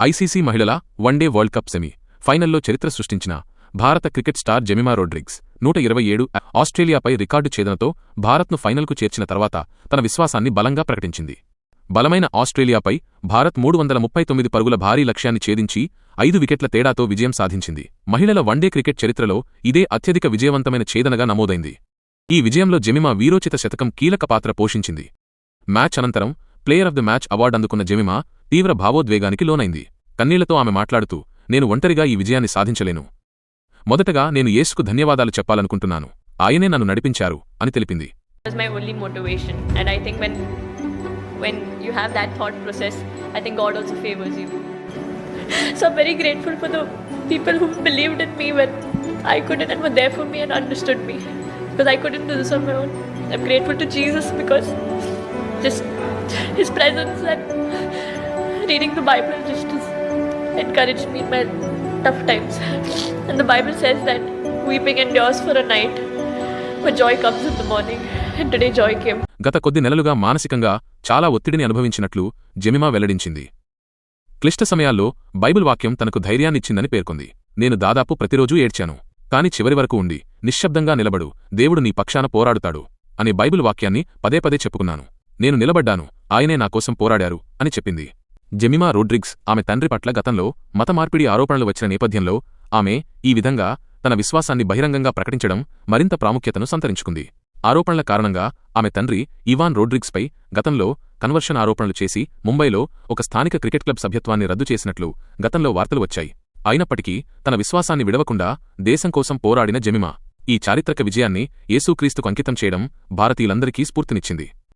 ICC మహిళల one day world cup semi ఫైనల్లో చరిత్ర సృష్టించిన భారత క్రికెట్ స్టార్ జెమిమా రోడ్రిగ్స్ నూట ఇరవై ఏడు ఆస్ట్రేలియాపై రికార్డు ఛేదనతో భారత్ను ఫైనల్కు చేర్చిన తర్వాత తన విశ్వాసాన్ని బలంగా ప్రకటించింది. బలమైన ఆస్ట్రేలియాపై భారత్ మూడు వందల ముప్పై తొమ్మిది పరుగుల భారీ లక్ష్యాన్ని ఛేదించి ఐదు వికెట్ల తేడాతో విజయం సాధించింది. మహిళల వన్డే క్రికెట్ చరిత్రలో ఇదే అత్యధిక విజయవంతమైన ఛేదనగా నమోదైంది. ఈ విజయంలో జెమిమా వీరోచిత శతకం కీలక పాత్ర పోషించింది. మ్యాచ్ అనంతరం player of the match award అందుకున్న జమిమా తీవ్ర భావోద్వేగానికి లోనైంది. కన్నీళ్ళతో ఆమె మాట్లాడుతూ నేను ఒంటరిగా ఈ విజయాన్ని సాధించలేను. మొదటగా నేను యేసుకు ధన్యవాదాలు చెప్పాలనుకుంటున్నాను. ఆయనే నన్ను నడిపించారు అని తెలిపింది. Just his presence and reading the bible just encouraged me in my tough times. And the bible says that weeping endures for a night but joy comes in the morning. And today joy came. గత కొద్ది నెలలుగా మానసికంగా చాలా ఒత్తిడిని అనుభవించినట్లు Jemimah వెల్లడించింది. క్లిష్ట సమయాల్లో Bible వాక్యం తనకు ధైర్యాన్నిచ్చిందని పేర్కొంది. నేను దాదాపు ప్రతిరోజూ ఏడ్చాను. కాని చివరి వరకు ఉండి నిశ్శబ్దంగా నిలబడు దేవుడు నీ పక్షాన పోరాడుతాడు అనే బైబిల్ వాక్యాన్ని పదే పదే చెప్పుకున్నాను. నేను నిలబడ్డాను ఆయనే నాకోసం పోరాడారు అని చెప్పింది. జెమిమా రోడ్రిగ్స్ ఆమె తండ్రి పట్ల గతంలో మతమార్పిడి ఆరోపణలు వచ్చిన నేపథ్యంలో ఆమె ఈ విధంగా తన విశ్వాసాన్ని బహిరంగంగా ప్రకటించడం మరింత ప్రాముఖ్యతను సంతరించుకుంది. ఆరోపణల కారణంగా ఆమె తండ్రి ఇవాన్ రోడ్రిగ్స్పై గతంలో కన్వర్షన్ ఆరోపణలు చేసి ముంబైలో ఒక స్థానిక క్రికెట్ క్లబ్ సభ్యత్వాన్ని రద్దు చేసినట్లు గతంలో వార్తలు వచ్చాయి. అయినప్పటికీ తన విశ్వాసాన్ని విడవకుండా దేశం కోసం పోరాడిన జెమిమా ఈ చారిత్రక విజయాన్ని యేసుక్రీస్తుకు అంకితం చేయడం భారతీయులందరికీ స్ఫూర్తినిచ్చింది.